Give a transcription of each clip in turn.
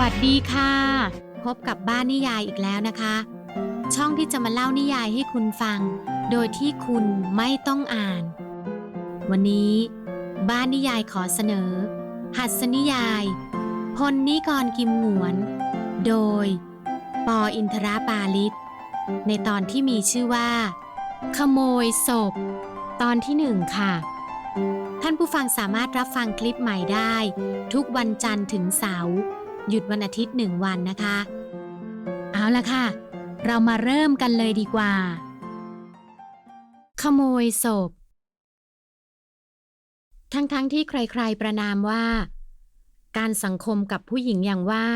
วัสดีค่ะ พบกับบ้านนิยายอีกแล้วนะคะ ช่องที่จะมาเล่านิยายให้คุณฟัง โดยที่คุณไม่ต้องอ่าน วันนี้ บ้านนิยายขอเสนอ หัสนิยาย พลนิกรกิมหงวน โดย ปออินทราปาลิศในตอนที่มีชื่อว่า ขโมยศพ ตอนที่หนึ่งค่ะท่านผู้ฟังสามารถรับฟังคลิปใหม่ได้ ทุกวันจันทร์ถึงเสาร์ หยุดวันอาทิตย์หนึ่งวันนะคะ เอาละค่ะ เรามาเริ่มกันเลยดีกว่า ขโมยศพ ทั้งๆทที่ใครๆประนามว่า การสังคมกับผู้หญิงอย่างว่า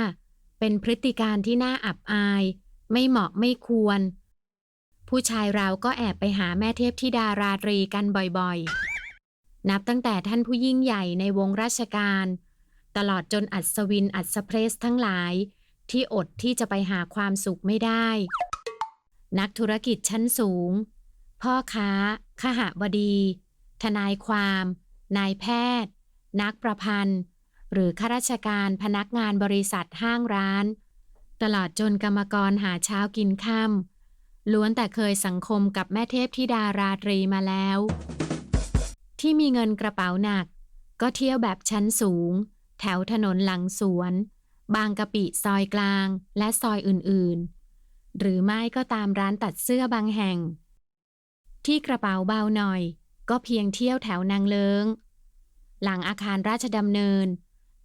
เป็นพฤติการที่น่าอับอาย ไม่เหมาะไม่ควร ผู้ชายเราก็แอบไปหาแม่เทพธิดาราตรีกันบ่อยๆ นับตั้งแต่ท่านผู้ยิ่งใหญ่ในวงราชการ ตลอดจนอัศวินอัศเพรสทั้งหลาย ที่อดที่จะไปหาความสุขไม่ได้ นักธุรกิจชั้นสูง พ่อค้าขหบดี ทนายความ นายแพทย์ นักประพันธ์ หรือข้าราชการพนักงานบริษัทห้างร้าน ตลอดจนกรรมกรหาเช้ากินค่ำล้วนแต่เคยสังคมกับแม่เทพธิดาราตรีมาแล้ว ที่มีเงินกระเป๋าหนัก ก็เที่ยวแบบชั้นสูง แถวถนนหลังสวน บางกะปิซอยกลาง และซอยอื่นๆ หรือไม่ก็ตามร้านตัดเสื้อบางแห่ง ที่กระเป๋าเบาหน่อย ก็เพียงเที่ยวแถวนางเลิง หลังอาคารราชดำเนิน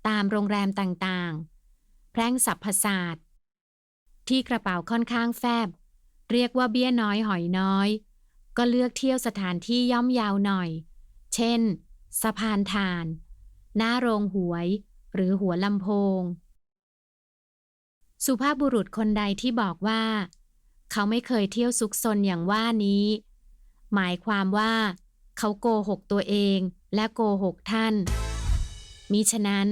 ตามโรงแรมต่างๆ แพร่งสัพพศาสตร์ที่กระเป๋าค่อนข้างแฟบ เรียกว่าเบี้ยน้อยหอยน้อย ก็เลือกเที่ยวสถานที่ย่อมยาวหน่อย เช่น สะพานถ่าน หน้าโรงหวย หรือหัวลำโพง สุภาพบุรุษคนใดที่บอกว่า เขาไม่เคยเที่ยวซุกซนอย่างว่านี้ หมายความว่า เขาโกหกตัวเองและโกหกท่าน มิฉะนั้น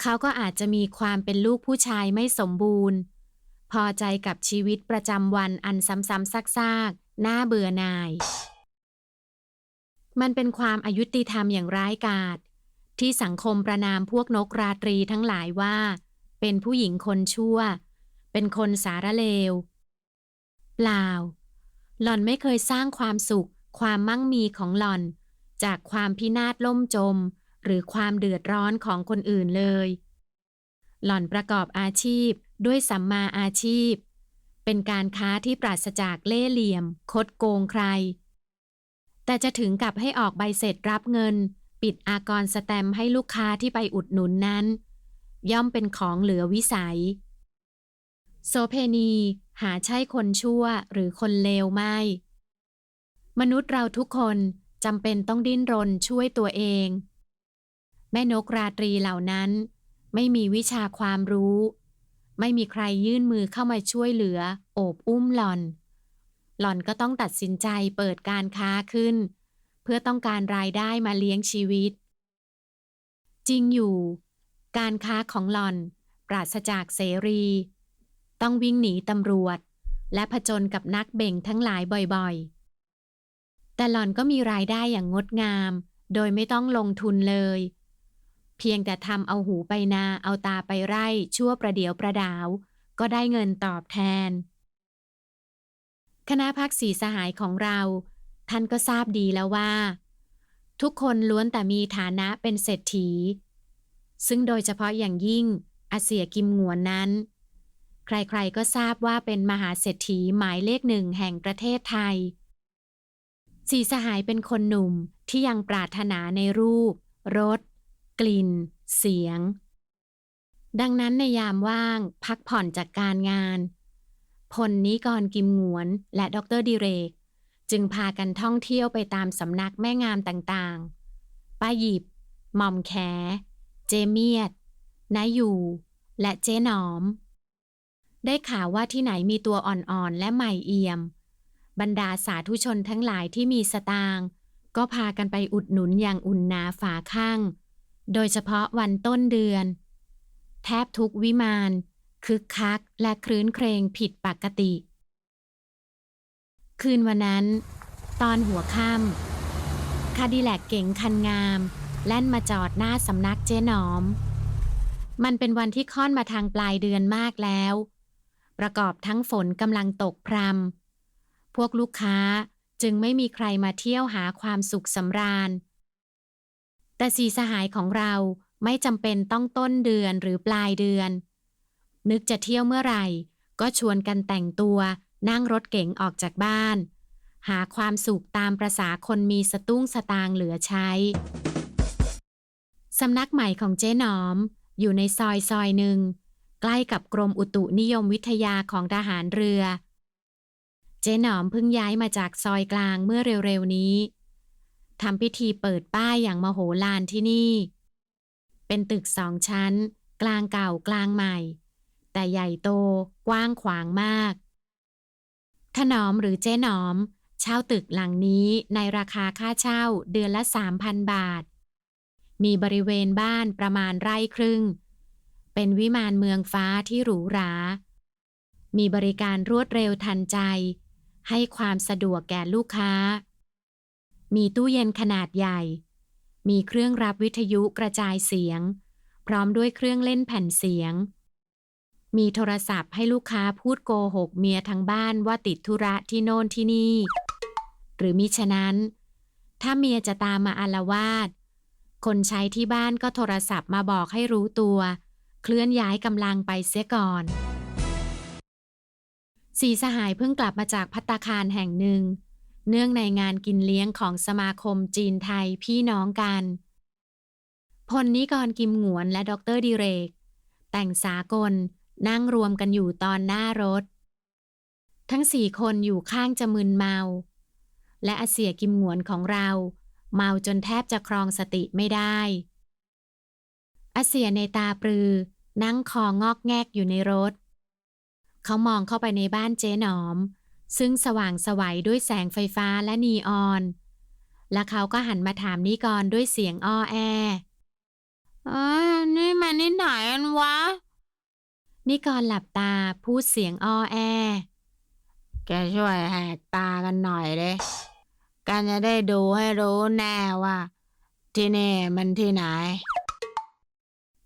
เขาก็อาจจะมีความเป็นลูกผู้ชายไม่สมบูรณ์ พอใจกับชีวิตประจำวันอันซ้ำๆซากๆน่าเบื่อหน่ายมันเป็นความอายุติธรรมอย่างร้ายกาจ ที่สังคมประนามพวกนกราตรีทั้งหลายว่า เป็นผู้หญิงคนชั่ว เป็นคนสารเลว เปล่า หล่อนไม่เคยสร้างความสุข ความมั่งมีของหล่อน จากความพินาศล่มจม หรือความเดือดร้อนของคนอื่นเลย หล่อนประกอบอาชีพด้วยสัมมาอาชีพ เป็นการค้าที่ปราศจากเล่ห์เหลี่ยม คดโกงใคร แต่จะถึงกับให้ออกใบเสร็จรับเงิน ปิดอากรสแตมให้ลูกค้าที่ไปอุดหนุนนั้น ย่อมเป็นของเหลือวิสัย โสเพณีหาใช่คนชั่วหรือคนเลวไม่ มนุษย์เราทุกคนจำเป็นต้องดิ้นรนช่วยตัวเอง แม่นกราตรีเหล่านั้น ไม่มีวิชาความรู้ ไม่มีใครยื่นมือเข้ามาช่วยเหลือ โอบอุ้มหล่อน หล่อนก็ต้องตัดสินใจเปิดการค้าขึ้น พื่อต้องการรายได้มาเลี้ยงชีวิต จริงอยู่ การค้าของหล่อน ปราศจากเสรี ต้องวิ่งหนีตำรวจ และผจญกับนักเบ่งทั้งหลายบ่อยๆ แต่หล่อนก็มีรายได้อย่างงดงาม โดยไม่ต้องลงทุนเลย เพียงแต่ทำเอาหูไปนาเอาตาไปไร่ชั่วประเดียวประดาว ก็ได้เงินตอบแทน คณะพักสีสหายของเรา ท่านก็ทราบดีแล้วว่า ทุกคนล้วนแต่มีฐานะเป็นเศรษฐี ซึ่งโดยเฉพาะอย่างยิ่งอาเสียกิมงวนนั้น ใครๆก็ทราบว่าเป็นมหาเศรษฐีหมายเลขหนึ่งแห่งประเทศไทย สีสหายเป็นคนหนุ่มที่ยังปรารถนาในรูป รส กลิ่น เสียง ดังนั้นในยามว่างพักผ่อนจากการงาน พลนิกรกิมหงวน และดรดิเรก จึงพากันท่องเที่ยวไปตามสำนักแม่งามต่างๆ ป้าหยิบ หม่อมแข เจเมียดนายอยู่ และเจ๊หนอม ได้ข่าวว่าที่ไหนมีตัวอ่อนๆ และใหม่เอี่ยม บรรดาสาธุชนทั้งหลายที่มีสตางค์ก็พากันไปอุดหนุนอย่างอุ่นนาฝาข้าง โดยเฉพาะวันต้นเดือน แทบทุกวิมานคึกคักและครื้นเครงผิดปกติ คืนวันนั้น ตอนหัวค่ำคาดิแลกเก๋งคันงาม แล่นมาจอดหน้าสำนักเจ๊หนอม มันเป็นวันที่ค่อนมาทางปลายเดือนมากแล้ว ประกอบทั้งฝนกำลังตกพรำพวกลูกค้าจึงไม่มีใครมาเที่ยวหาความสุขสำราญ แต่สีสหายของเราไม่จำเป็นต้องต้นเดือนหรือปลายเดือน นึกจะเที่ยวเมื่อไหร่ ก็ชวนกันแต่งตัว นั่งรถเก๋งออกจากบ้าน หาความสุขตามประษาคนมีสตุ้งสตางเหลือใช้ สำนักใหม่ของเจ๊หนอม อยู่ในซอยซอยหนึ่ง ใกล้กับกรมอุตุนิยมวิทยาของทหารเรือ เจ๊หนอมเพิ่งย้ายมาจากซอยกลางเมื่อเร็วๆนี้ทำพิธีเปิดป้ายอย่างมโหฬารที่นี่ เป็นตึกสองชั้น กลางเก่ากลางใหม่ แต่ใหญ่โตกว้างขวางมาก ถนอมหรือเจ๊หนอม เช่าตึกหลังนี้ในราคาค่าเช่าเดือนละ 3,000 บาท มีบริเวณบ้านประมาณไร่ครึ่ง เป็นวิมานเมืองฟ้าที่หรูหรา มีบริการรวดเร็วทันใจ ให้ความสะดวกแก่ลูกค้า มีตู้เย็นขนาดใหญ่ มีเครื่องรับวิทยุกระจายเสียง พร้อมด้วยเครื่องเล่นแผ่นเสียง มีโทรศัพท์ให้ลูกค้าพูดโกหกเมียทางบ้านว่าติดธุระที่โน่นที่นี่ หรือมิฉะนั้น ถ้าเมียจะตามมาอารวาสคนใช้ที่บ้านก็โทรศัพท์มาบอกให้รู้ตัว เคลื่อนย้ายกำลังไปเสียก่อน สีสหายเพิ่งกลับมาจากพัตตาคารแห่งหนึ่ง เนื่องในงานกินเลี้ยงของสมาคมจีนไทยพี่น้องกันพลนิกรกิมหงวนและดรดิเรก แต่งสากล นั่งรวมกันอยู่ตอนหน้ารถ ทั้งสี่คนอยู่ข้างจะมึนเมา และอาเสียกิมหงวนของเรา เมาจนแทบจะครองสติไม่ได้อาเสียในตาปรือ นั่งคองอกแงกอยู่ในรถ เขามองเข้าไปในบ้านเจ๊หนอม ซึ่งสว่างสวัยด้วยแสงไฟฟ้าและนีออน และเขาก็หันมาถามนิกรด้วยเสียงอ้อแอเอ้ยนี่มันนี่ไหนกันวะ นิกรหลับตาพูดเสียงอ้อแอ แกช่วยแหกตากันหน่อยเด้กันจะได้ดูให้รู้แน่ว่า ที่นี่มันที่ไหน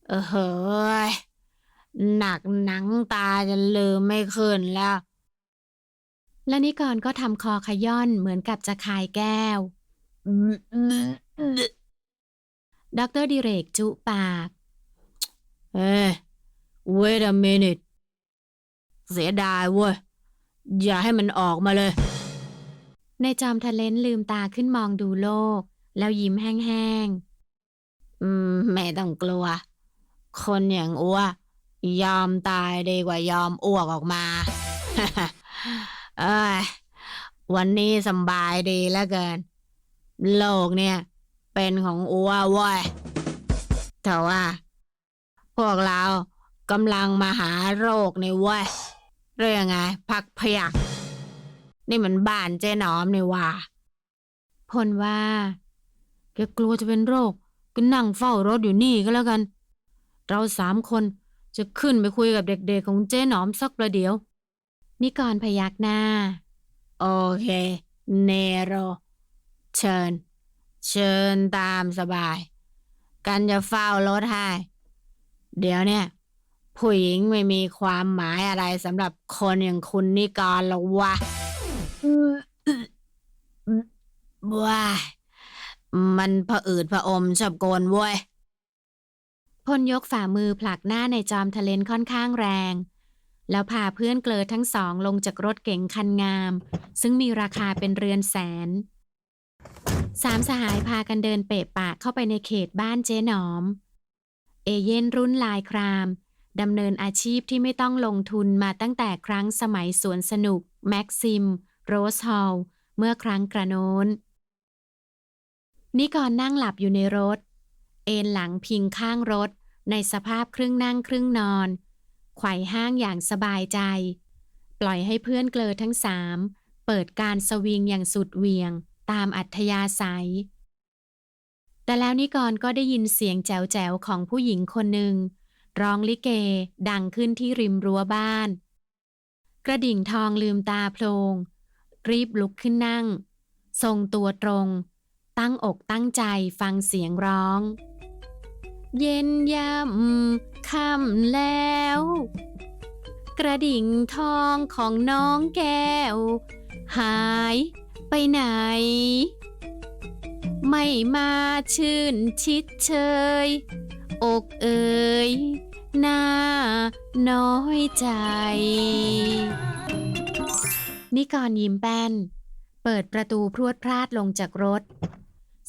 เออเฮ้ยหนักหนังตาจนลืมไม่ขึ้นแล้ว และนิกรก็ทำคอขย่อนเหมือนกับจะคายแก้วดรดิเรกจุปาก เอ้ย wait a minute เสียดายเว้ย อย่าให้มันออกมาเลย ในจอมทะเลนลืมตาขึ้นมองดูโลก แล้วยิ้มแห้งๆ อืม ไม่ต้องกลัว คนอย่างอ้วยอมตายดีกว่ายอมอ้วกออกมา เอ้ย วันนี้สำบายดีแล้วเกิน โลกเนี่ย เป็นของอ้วเว้ยแต่ว่า พวกเรา กำลังมาหาโรคในเว้ยเรื่องไง พักพยัก นี่มันบ้านเจ๊หนอมนี่ว่าพลว่าแกกลัวจะเป็นโรคก็นั่งเฝ้ารถอยู่นี่ก็แล้วกัน เราสามคนจะขึ้นไปคุยกับเด็กๆของเจ๊หนอมสักประเดี๋ยว นิกรพยักหน้า โอเค เนโร เชิญ เชิญตามสบาย กันจะเฝ้ารถให้ เดี๋ยวเนี่ย ผู้หญิงไม่มีความหมายอะไรสำหรับคนอย่างคุณนิกรหรอกวะว้ายมันผะอืดผะอมชอบโกนเว้ย พลยกฝ่ามือผลักหน้าในจอมทะเลนค่อนข้างแรง แล้วพาเพื่อนเกลอทั้งสองลงจากรถเก๋งคันงาม ซึ่งมีราคาเป็นเรือนแสน สามสหายพากันเดินเปะปากเข้าไปในเขตบ้านเจ๊หนอม เอเย่นรุ่นลายคราม ดำเนินอาชีพที่ไม่ต้องลงทุนมาตั้งแต่ครั้งสมัยสวนสนุก แม็กซิม โรสฮอล์เมื่อครั้งกระโน้น นิกรนั่งหลับอยู่ในรถ เอนหลังพิงข้างรถ ในสภาพครึ่งนั่งครึ่งนอน ไขว่ห้างอย่างสบายใจ ปล่อยให้เพื่อนเกลอทั้งสาม เปิดการสวิงอย่างสุดเหวียง ตามอัธยาศัย แต่แล้วนิกรก็ได้ยินเสียงแจ๋วๆของผู้หญิงคนหนึ่ง ร้องลิเก ดังขึ้นที่ริมรั้วบ้าน กระดิ่งทองลืมตาโพลง รีบลุกขึ้นนั่ง ทรงตัวตรง ตั้งอกตั้งใจฟังเสียงร้อง เย็นยามค่ำแล้ว กระดิ่งทองของน้องแก้ว หายไปไหน ไม่มาชื่นชิดเชย อกเอ่ยหน้าน้อยใจ นิกรยิ้มแป้น เปิดประตูพรวดพลาดลงจากรถ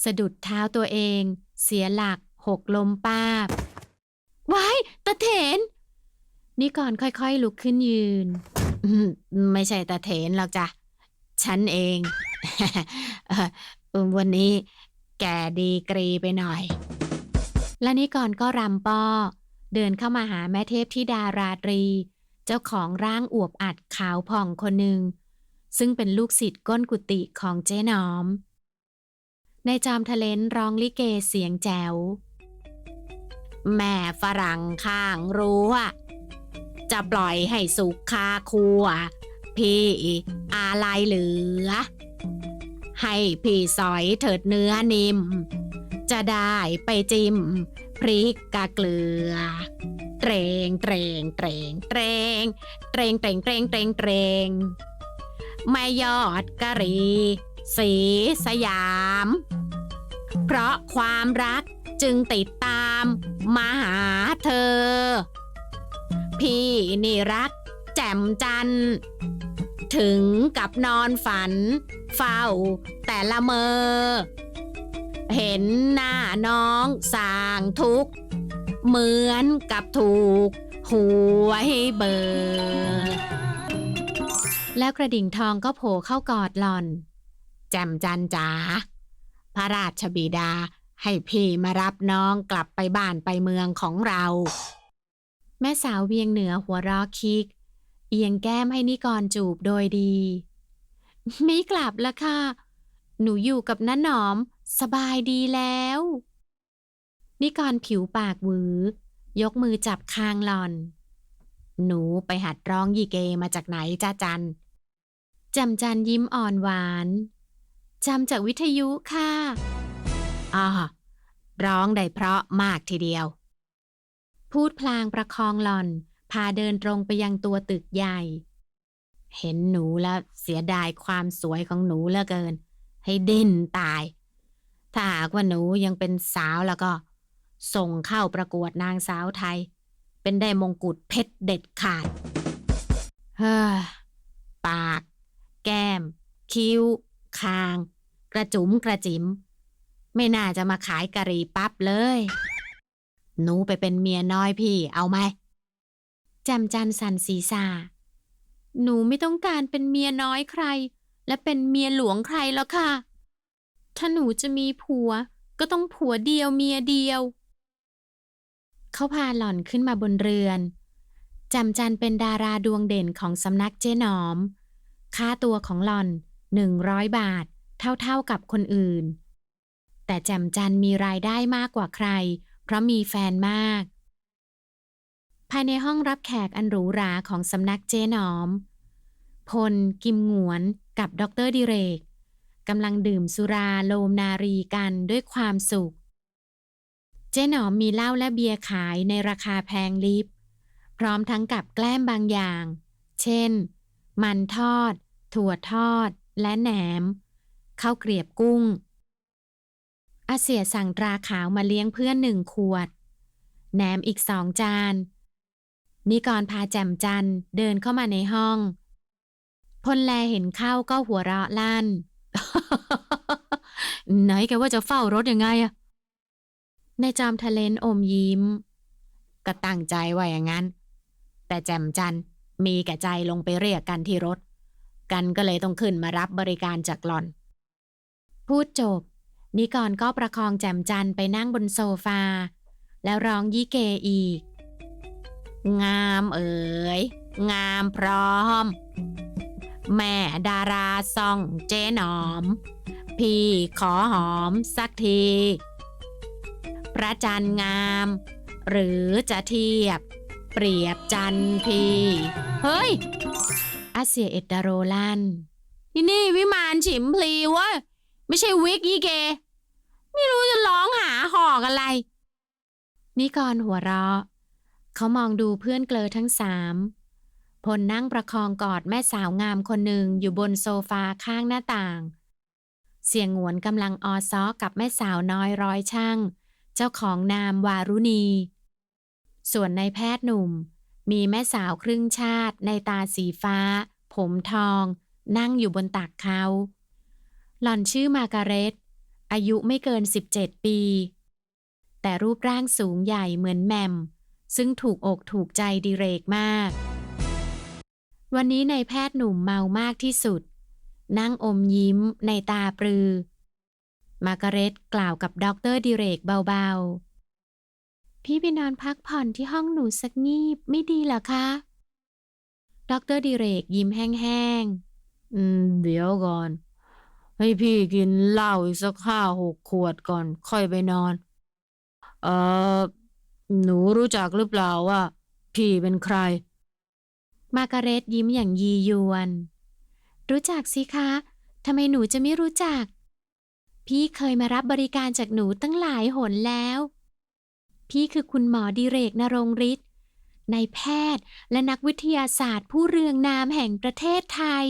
สะดุดเท้าตัวเอง เสียหลักหกล้มป้าบว้ายตะเถน นิกรค่อยๆลุกขึ้นยืน ไม่ใช่ตะเถนหรอกจ้ะ ฉันเอง วันนี้แกดีกรีไปหน่อย และนิกรก็รำป้อ เดินเข้ามาหาแม่เทพธิดาราตรี เจ้าของร่างอวบอัดขาวผ่องคนหนึ่ง ซึ่งเป็นลูกศิษย์ก้นกุฏิของเจ๊หนอม ในจอมทะเลนร้องลิเกเสียงแจ๋ว แม่ฝรั่งข้างรั้วจะปล่อยให้สุกคาครัว พี่อะไรเหลือ ให้พี่สอยเถิดเนื้อนิ่ม จะได้ไปจิ้มพริกกะเกลือ เตรงเตรงเตรงเตรงเตรงเตรงเตรงเตรงเตรงไม่ยอดกะหรีสีสยาม เพราะความรักจึงติดตามมาหาเธอ พี่นี่รักแจ่มจันทร์ถึงกับนอนฝัน เฝ้าแต่ละเมอ เห็นหน้าน้องสางทุก เหมือนกับถูกหวยเบอร์แล้วกระดิ่งทองก็โผล่เข้ากอดหลอน แจ่มจันจ๋าพระราชบิดาให้พี่มารับน้องกลับไปบ้านไปเมืองของเรา แม่สาวเวียงเหนือหัวราะคิก เอียงแก้มให้นิกรจูบโดยดี ไม่กลับละค่ะ หนูอยู่กับน้าหนอม สบายดีแล้ว นิกรผิวปากหวือ ยกมือจับคางหลอน หนูไปหัดร้องยีเกมาจากไหนจ้าจันจำจันยิ้มอ่อนหวานจำจากวิทยุค่ะอ๋อร้องได้เพราะมากทีเดียว พูดพลางประคองหลอน พาเดินตรงไปยังตัวตึกใหญ่ เห็นหนูแล้วเสียดายความสวยของหนูเหลือเกิน ให้เดิ้นตาย ถ้าหากว่าหนูยังเป็นสาวแล้วก็ ส่งเข้าประกวดนางสาวไทย เป็นได้มงกุฎเพชรเด็ดขาด เฮ้อ ปาก แก้ม คิ้ว คาง กระจุ๋มกระจิ๋มไม่น่าจะมาขายกะหรี่ปั๊บเลย หนูไปเป็นเมียน้อยพี่เอาไหมจำจันสันศีรษะหนูไม่ต้องการเป็นเมียน้อยใคร และเป็นเมียหลวงใครแล้วค่ะ ถ้าหนูจะมีผัว ก็ต้องผัวเดียวเมียเดียว เขาพาหล่อนขึ้นมาบนเรือนจำจันเป็นดาราดวงเด่นของสำนักเจ๊หนอม ค่าตัวของหล่อนหนึ่งร้อยบาท เท่าๆกับคนอื่น แต่แจำจันมีรายได้มากกว่าใคร เพราะมีแฟนมาก ภายในห้องรับแขกอันหรูหราของสำนักเจ๊หนอม พล กิมหงวน กับดรดิเรก กำลังดื่มสุราโลมนารีกันด้วยความสุข เจ๊หนอมมีเหล้าและเบียร์ขายในราคาแพงลิบ พร้อมทั้งกับแกล้มบางอย่าง เช่น มันทอด ถั่วทอด และแหนมข้าวเกรียบกุ้ง อาเสียสั่งตราขาวมาเลี้ยงเพื่อนหนึ่งขวด แหนมอีกสองจาน นิกรพาแจ่มจันเดินเข้ามาในห้องพลแลเห็นเข้าก็หัวเราะลั่น ไหนแกว่าจะเฝ้ารถยังไงอะในจอมทะเลนอมยิ้ม ก็ตั้งใจว่าอย่างนั้น แต่แจ่มจันมีแก่ใจลงไปเรียกกันที่รถ กันก็เลยต้องขึ้นมารับบริการจากหลอน พูดจบ นิกรก็ประคองแจ่มจันไปนั่งบนโซฟา แล้วร้องยี่เกอีก งามเอ๋ย งามพร้อม แม่ดาราซองเจ๊หนอม พี่ขอหอมสักที พระจันทร์งาม หรือจะเทียบ เปรียบจันทร์พี่เฮ้ย อาเซียเอตดาโรลันที่นี่วิมานฉิมพลีเวะไม่ใช่วิกยี่เก ไม่รู้จะร้องหาหอกอะไร นิกรหัวเราะ เขามองดูเพื่อนเกลอทั้งสาม พลนั่งประคองกอดแม่สาวงามคนหนึ่งอยู่บนโซฟาข้างหน้าต่าง เสียงหวนกำลังออซ้อกับแม่สาวน้อยร้อยช่าง เจ้าของนามวารุณี ส่วนนายแพทย์หนุ่ม มีแม่สาวครึ่งชาติในตาสีฟ้า ผมทอง นั่งอยู่บนตักเขา หล่อนชื่อมาการเร็ตอายุไม่เกิน 17 ปี แต่รูปร่างสูงใหญ่เหมือนแหมม ซึ่งถูกอกถูกใจดิเรกมาก วันนี้ในแพทย์หนุ่มเมามากที่สุด นั่งอมยิ้มในตาปรือ มาการเร็ตกล่าวกับด็อกเตอร์ดิเรกเบาๆ พี่ไปนอนพักผ่อนที่ห้องหนูสักงีบไม่ดีหรอคะด็อกเตอร์ดิเรกยิ้มแห้งๆ อืม เดี๋ยวก่อน ให้พี่กินเหล้าอีกสักห้าหกขวดก่อน ค่อยไปนอน เออหนูรู้จักหรือเปล่าว่า พี่เป็นใคร มาการเร็ตยิ้มอย่างยียวน รู้จักสิคะ ทำไมหนูจะไม่รู้จัก พี่เคยมารับบริการจากหนูตั้งหลายหนแล้ว พี่คือคุณหมอดิเรกนรงฤทธิ์นายแพทย์และนักวิทยาศาสตร์ผู้เรืองนามแห่งประเทศไทย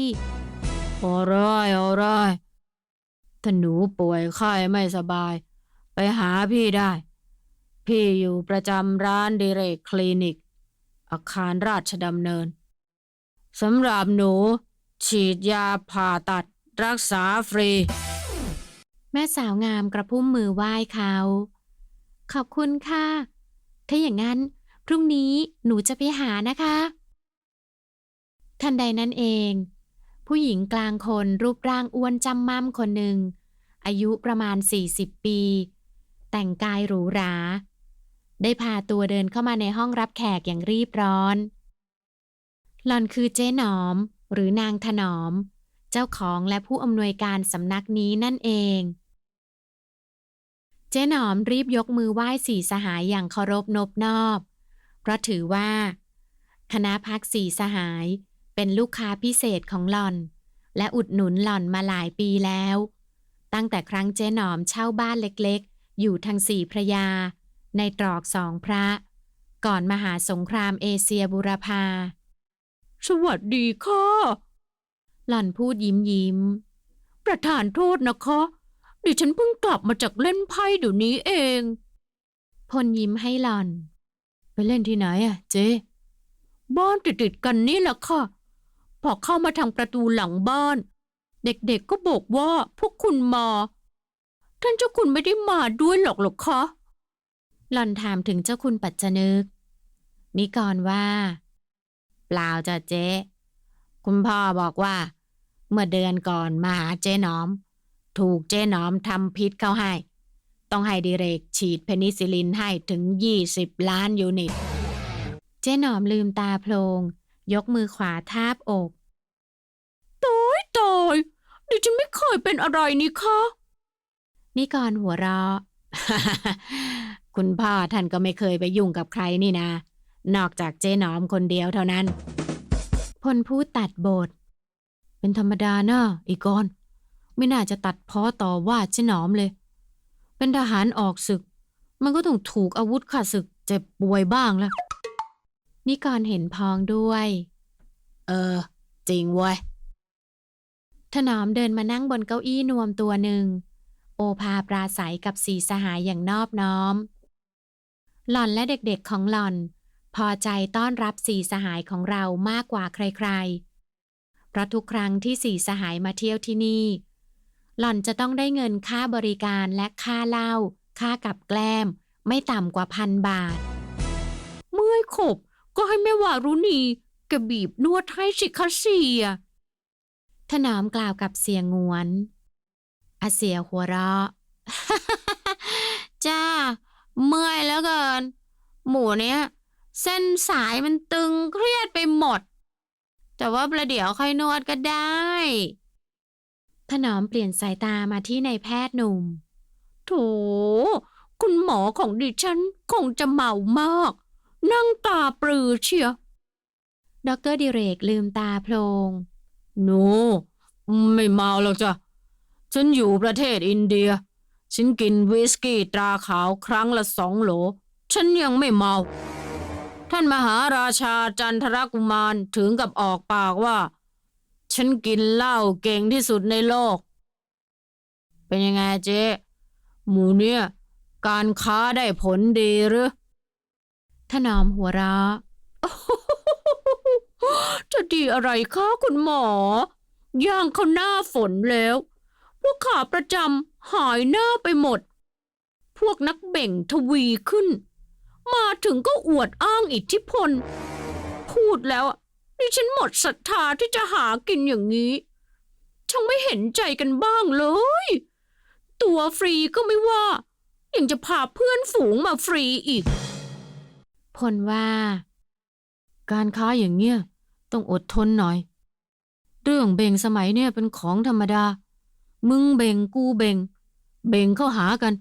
โอ้ร้อยโอ้รอยถ้าหนูป่วยไข้ไม่สบาย ไปหาพี่ได้ พี่อยู่ประจำร้านดิเรกคลินิก อาคารราชดำเนิน สำหรับหนู ฉีดยาผ่าตัดรักษาฟรี แม่สาวงามกระพุ่มมือไหว้เขา ขอบคุณค่ะ ถ้าอย่างนั้น พรุ่งนี้หนูจะไปหานะคะ ทันใดนั้นเอง ผู้หญิงกลางคนรูปร่างอ้วนจำม่ำคนหนึ่ง อายุประมาณ 40 ปี แต่งกายหรูหรา ได้พาตัวเดินเข้ามาในห้องรับแขกอย่างรีบร้อน หล่อนคือเจ๊หนอม หรือนางถนอม เจ้าของและผู้อำนวยการสำนักนี้นั่นเอง เจ๊หนอมรีบยกมือไหว้สี่สหายอย่างเคารพนบนอบ เพราะถือว่า คณะพักสี่สหายเป็นลูกค้าพิเศษของหล่อน และอุดหนุนหล่อนมาหลายปีแล้ว ตั้งแต่ครั้งเจ๊หนอมเช่าบ้านเล็กๆ อยู่ทางสี่พระยา ในตรอกสองพระ ก่อนมหาสงครามเอเชียบุรพา สวัสดีค่ะ หล่อนพูดยิ้มยิ้ม ประธานโทษนะคะ ดิฉันเพิ่งกลับมาจากเล่นไพ่เดี๋ยวนี้เอง พลยิ้มให้หล่อนไปเล่นที่ไหนอะเจ๊บ้านติดๆกันนี่แหละค่ะ พอเข้ามาทางประตูหลังบ้าน เด็กๆก็บอกว่าพวกคุณมา ท่านเจ้าคุณไม่ได้มาด้วยหรอกหรอกคะหล่อนถามถึงเจ้าคุณปัจจนึก นิกรว่า เปล่าจ้ะเจ๊คุณพ่อบอกว่า เมื่อเดือนก่อนมาหาเจ๊หนอม ถูกเจ๊หนอมทำพิษเข้าให้ ต้องให้ดิเรกฉีดเพนิซิลินให้ถึง20ล้านยูนิต เจ๊หนอมลืมตาโพลง ยกมือขวาทาบอกตายตายดิฉันไม่เคยเป็นอะไรนี่คะนี่ก่อนหัวเราะคุณพ่อท่านก็ไม่เคยไปยุ่งกับใครนี่นะ นอกจากเจ๊หนอมคนเดียวเท่านั้น พลพูดตัดบท เป็นธรรมดาเนอะอีกอน ไม่น่าจะตัดพ้อต่อว่าเจ๊หนอมเลย เป็นทหารออกศึก มันก็ต้องถูกอาวุธข่าศึกเจ็บป่วยบ้างละนี่ก่อนเห็นพองด้วย เออ จริงเว้ยถนอมเดินมานั่งบนเก้าอี้นวมตัวหนึ่ง โอภาปราศัยกับสีสหายอย่างนอบน้อม หล่อนและเด็กๆของหล่อน พอใจต้อนรับสีสหายของเรามากกว่าใครๆ เพราะทุกครั้งที่สีสหายมาเที่ยวที่นี่ หล่อนจะต้องได้เงินค่าบริการและค่าเหล้าค่ากับแกล้ม ไม่ต่ำกว่าพันบาท เมื่อยขบ ก็ให้แม่วารุณีแกบีบนวดให้สิคะเสีย ถนอมกล่าวกับเสียงงวน อาเสียหัวเราะ จ้า เมื่อยแล้วเกิน หมูเนี้ย เส้นสายมันตึงเครียดไปหมด แต่ว่าประเดี๋ยวค่อยนวดก็ได้ ถนอมเปลี่ยนสายตามาที่นายแพทย์หนุ่มโถคุณหมอของดิฉันคงจะเมามาก นั่งตาปลือเชียวดอกเตอรดิเรกลืมตาโพลงหนูไม่เมาหรอกจ้ะ ฉันอยู่ประเทศอินเดีย ฉันกินวิสกี้ตราขาวครั้งละสองโหล ฉันยังไม่เมาพ ท่านมหาราชาจันทรกุมารถึงกับออกปากว่า ฉันกินเหล้าเก่งที่สุดในโลก เป็นยังไงเจ๊หมูเนี่ย การค้าได้ผลดีหรือถนอมหัวเราะจะดีอะไรคะคุณหมอย่างเขาหน้าฝนแล้ว พวกขาประจำหายหน้าไปหมด พวกนักเบ่งทวีขึ้น มาถึงก็อวดอ้างอิทธิพล พูดแล้วอะนี่ฉันหมดศรัทธาที่จะหากินอย่างนี้ช่างไม่เห็นใจกันบ้างเลย ตัวฟรีก็ไม่ว่า ยังจะพาเพื่อนฝูงมาฟรีอีก พลว่า การค้าอย่างเงี้ยต้องอดทนหน่อย เรื่องเบ่งสมัยเนี่ยเป็นของธรรมดา มึงเบ่งกูเบ่ง เบ่งเข้าหากัน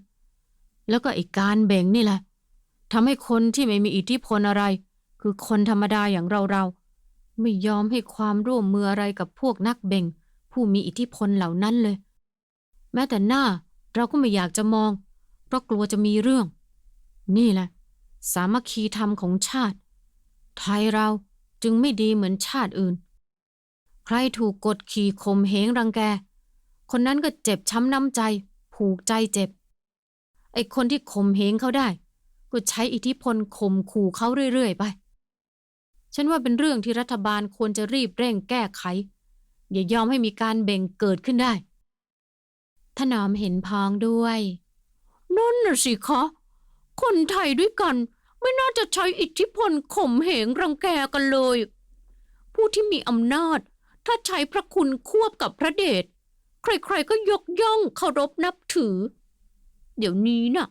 แล้วก็ไอ้การเบ่งนี่แหละ ทำให้คนที่ไม่มีอิทธิพลอะไร คือคนธรรมดาอย่างเราเราๆ ไม่ยอมให้ความร่วมมืออะไรกับพวกนักเบ่ง ผู้มีอิทธิพลเหล่านั้นเลย แม้แต่หน้าเราก็ไม่อยากจะมอง เพราะกลัวจะมีเรื่อง นี่แหละ สามัคคีธรรมของชาติ ไทยเราจึงไม่ดีเหมือนชาติอื่น ใครถูกกดขี่ข่มเหงรังแก คนนั้นก็เจ็บช้ำน้ำใจ ผูกใจเจ็บ ไอ้คนที่ข่มเหงเขาได้ ก็ใช้อิทธิพลข่มขู่เขาเรื่อยๆไป ฉันว่าเป็นเรื่องที่รัฐบาลควรจะรีบเร่งแก้ไข อย่ายอมให้มีการเบ่งเกิดขึ้นได้ถนอมเห็นพ้องด้วย นั่นน่ะสิคะ คนไทยด้วยกัน ไม่น่าจะใช้อิทธิพลข่มเหงรังแกกันเลย ผู้ที่มีอำนาจ ถ้าใช้พระคุณควบกับพระเดชใครๆก็ยกย่องเคารพนับถือ เดี๋ยวนี้น่ะ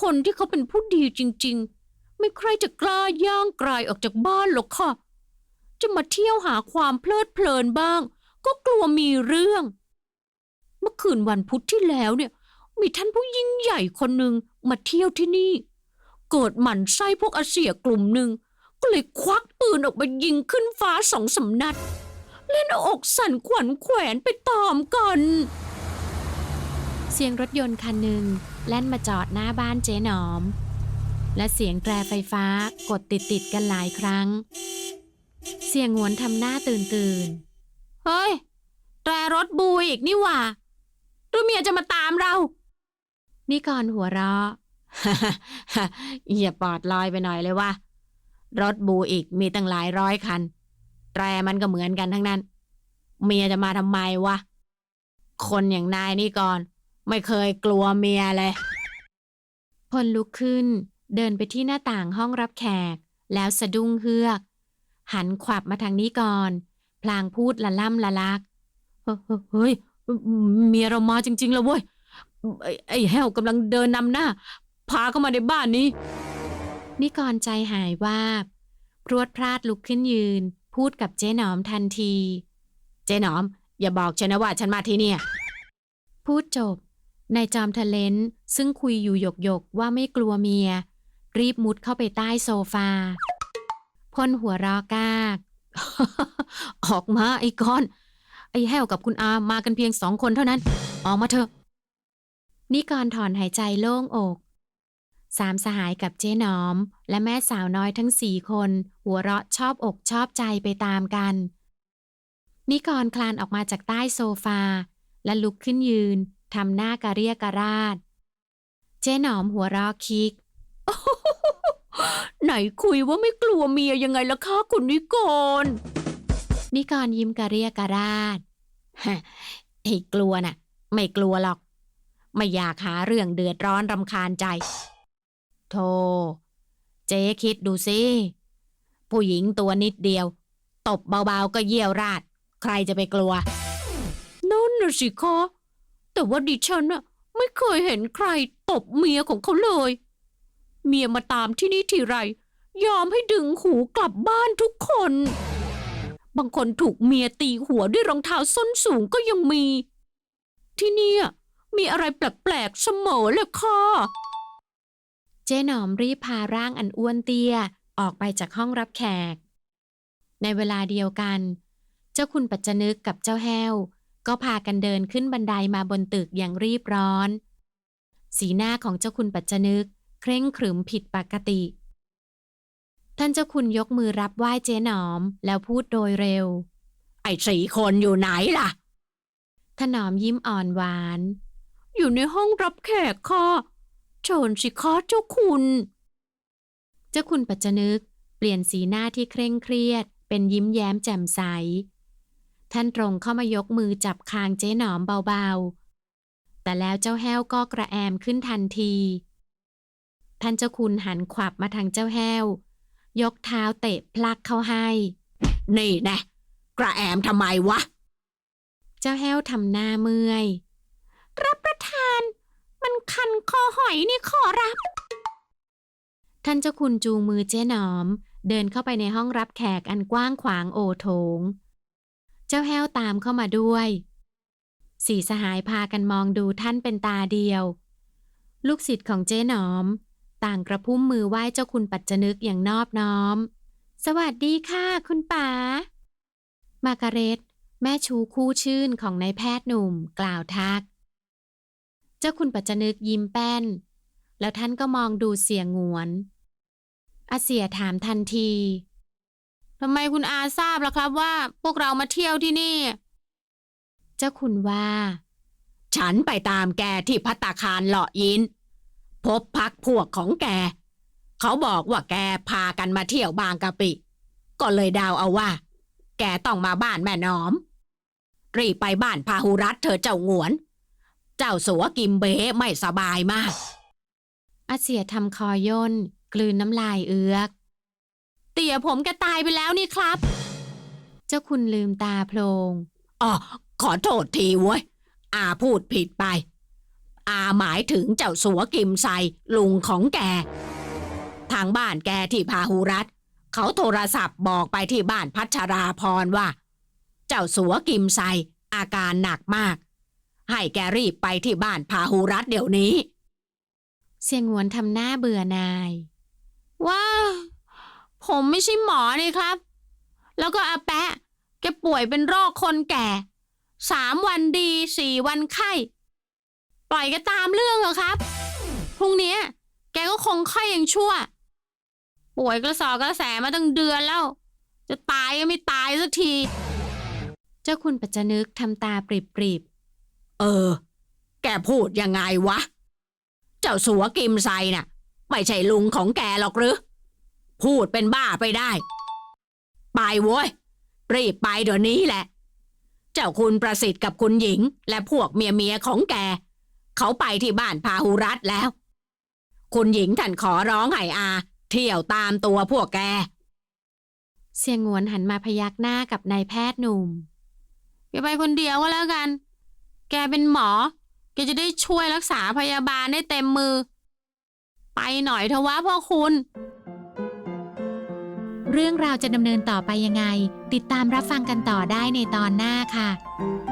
คนที่เขาเป็นผู้ดีจริง ๆ ไม่ใครจะกล้าย่างกลายออกจากบ้านหรอกค่ะ จะมาเที่ยวหาความเพลิดเพลินบ้าง ก็กลัวมีเรื่อง เมื่อคืนวันพุธที่แล้วเนี่ย มีท่านผู้ยิ่งใหญ่คนหนึ่งมาเที่ยวที่นี่ เกิดหมั่นไส้พวกอาเซียกลุ่มหนึ่งก็เลยควักปืนออกมายิงขึ้นฟ้าสองสำนัด เล่นอกสั่นขวัญแขวนไปตามกัน สียงรถยนต์คันหนึ่งแล่นมาจอดหน้าบ้านเจ๊หนอม และเสียงแตรไฟฟ้ากดติดติดกันหลายครั้ง เสียงหวนทำหน้าตื่นตื่นเฮ้ย แตรรถบูอีกนี่หว่าหรือเมียจะมาตามเรานี่ก่อนหัวเราะอย่าปอดลอยไปหน่อยเลยว่ารถบูอีกมีตั้งหลายร้อยคัน แตรมันก็เหมือนกันทั้งนั้น เมียจะมาทำไมวะ คนอย่างนายนี่ก่อน ไม่เคยกลัวเมียเลย พลลุกขึ้น เดินไปที่หน้าต่างห้องรับแขก แล้วสะดุ้งเฮือก หันขวับมาทางนี้ก่อน พลางพูดละล่ำละลัก เฮ้ย เมียเรามาจริง ๆ แล้วเว้ย ไอ้ไอ้แห้วกำลังเดินนำหน้า พาเข้ามาในบ้านนี้ นิกรใจหายวาบ พรวดพลาดลุกขึ้นยืน พูดกับเจ๊หนอมทันที เจ๊หนอม อย่าบอกฉันนะว่าฉันมาที่เนี่ย พูดจบ นายจอมทะเลนซึ่งคุยอยู่หยกหยกๆว่าไม่กลัวเมีย รีบมุดเข้าไปใต้โซฟาพ่นหัวรอกากออกมาไอ้ก้อน ไอ้แห้วกับคุณอามากันเพียงสองคนเท่านั้น ออกมาเถอะ นิกรถอนหายใจโล่งอกสามสหายกับเจ๊หนอม และแม่สาวน้อยทั้งสี่คน หัวเราะชอบอกชอบใจไปตามกัน นิกรคลานออกมาจากใต้โซฟา และลุกขึ้นยืน ทำหน้ากระเรียกกระราด เจ๊หนอมหัวเราะคิก ไหนคุยว่าไม่กลัวเมียยังไงล่ะคะคุณนิกรนิกรยิ้มกระเรียกกระราดฮะไอ้กลัวน่ะ ไม่กลัวหรอก ไม่อยากหาเรื่องเดือดร้อนรำคาญใจ โธ่เจ๊คิดดูสิผู้หญิงตัวนิดเดียว ตบเบาๆก็เยี่ยวราด ใครจะไปกลัวนั่นน่ะสิคะ แต่ว่าดิฉันน่ะไม่เคยเห็นใครตบเมียของเขาเลย เมียมาตามที่นี่ทีไร ยอมให้ดึงหูกลับบ้านทุกคน บางคนถูกเมียตีหัวด้วยรองเท้าส้นสูงก็ยังมี ที่นี่มีอะไรแปลกๆเสมอเลยค่ะเจ๊หนอมรีบพาร่างอันอ้วนเตี้ยออกไปจากห้องรับแขก ในเวลาเดียวกัน เจ้าคุณปัจจนึกกับเจ้าแห้ว ก็พากันเดินขึ้นบันไดมาบนตึกอย่างรีบร้อน สีหน้าของเจ้าคุณปัจจนึก เคร่งขรึมผิดปกติ ท่านเจ้าคุณยกมือรับไหว้เจ๊หนอม แล้วพูดโดยเร็ว ไอ้สี่คนอยู่ไหนล่ะ ถนอมยิ้มอ่อนหวาน อยู่ในห้องรับแขกค่ะเชิญสิคะเจ้าคุณ เจ้าคุณปัจจนึก เปลี่ยนสีหน้าที่เคร่งเครียด เป็นยิ้มแย้มแจ่มใส ท่านตรงเข้ามายกมือจับคางเจ๊หนอมเบาๆ แต่แล้วเจ้าแห้วก็กระแอมขึ้นทันที ท่านเจ้าคุณหันขวับมาทางเจ้าแห้ว ยกเท้าเตะพลักเข้าให้ นี่แนะกระแอมทำไมวะ เจ้าแห้วทำหน้าเมื่อย รับประทาน มันคันคอหอยนี่ขอรับ ท่านเจ้าคุณจูงมือเจ๊หนอม เดินเข้าไปในห้องรับแขกอันกว้างขวางโอโถง เจ้าแห้วตามเข้ามาด้วย สี่สหายพากันมองดูท่านเป็นตาเดียว ลูกศิษย์ของเจ๊หนอม ต่างกระพุ้มมือไหว้เจ้าคุณปัจจนึกอย่างนอบน้อม สวัสดีค่ะ คุณป๋า มาการเร็ตแม่ชูคู่ชื่นของนายแพทย์หนุ่มกล่าวทัก เจ้าคุณปัจจนึกยิ้มแป้น แล้วท่านก็มองดูเสียงงวนอาเสียถามทันที ทำไมคุณอาทราบล่ะครับว่าพวกเรามาเที่ยวที่นี่ เจ้าคุณว่า ฉันไปตามแกที่พัตตาคารเหลาะยิน พบพักพวกของแก เขาบอกว่าแกพากันมาเที่ยวบางกะปิ ก็เลยเดาวเอาว่า แกต้องมาบ้านแม่น้อม รีบไปบ้านพาหุรัตเธอเจ้าหงวน เจ้าสัวกิมเบ้ไม่สบายมากอาเสียทำคอย่นกลืนน้ำลายเอือก เตี่ยผมแกตายไปแล้วนี่ครับ เจ้าคุณลืมตาโพลงอ๋อขอโทษทีเว้ย อาพูดผิดไป อาหมายถึงเจ้าสัวกิมไซลุงของแก ทางบ้านแกที่พาหุรัตเขาโทรศัพท์บอกไปที่บ้านพัชราพรว่า เจ้าสัวกิมไซอาการหนักมาก ให้แกรีบไปที่บ้านพาหุรัตเดี๋ยวนี้ เสียงหวนทำหน้าเบื่อนาย ว้า ผมไม่ใช่หมอนี่ครับ แล้วก็อาแปะ แกป่วยเป็นโรคคนแก่ สามวันดีสี่วันไข้ ปล่อยแกตามเรื่องเหรอครับ พรุ่งนี้แกก็คงค่อยยังชั่ว ป่วยกระสอบกระแสมาตั้งเดือนแล้ว จะตายก็ไม่ตายสักที เจ้าคุณปัจจนึกทำตาปริบๆ เออ แกพูดยังไงวะ เจ้าสัวกิมไซน่ะ ไม่ใช่ลุงของแกหรอกหรือ พูดเป็นบ้าไปได้ ไปโว้ย รีบไปเดี๋ยวนี้แหละ เจ้าคุณประสิทธิ์กับคุณหญิง และพวกเมียเมียของแก เขาไปที่บ้านพาหุรัตแล้ว คุณหญิงท่านขอร้องให้อา เที่ยวตามตัวพวกแก เสียงหวนหันมาพยักหน้ากับนายแพทย์หนุ่มแกไปคนเดียวก็แล้วกัน แกเป็นหมอ แกจะได้ช่วยรักษาพยาบาลได้เต็มมือ ไปหน่อยเถอะวะพ่อคุณ เรื่องราวจะดำเนินต่อไปยังไง ติดตามรับฟังกันต่อได้ในตอนหน้าค่ะ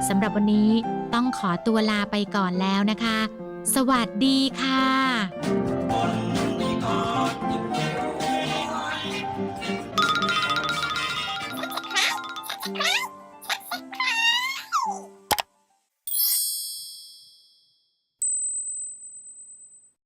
สำหรับวันนี้ต้องขอตัวลาไปก่อนแล้วนะคะ สวัสดีค่ะ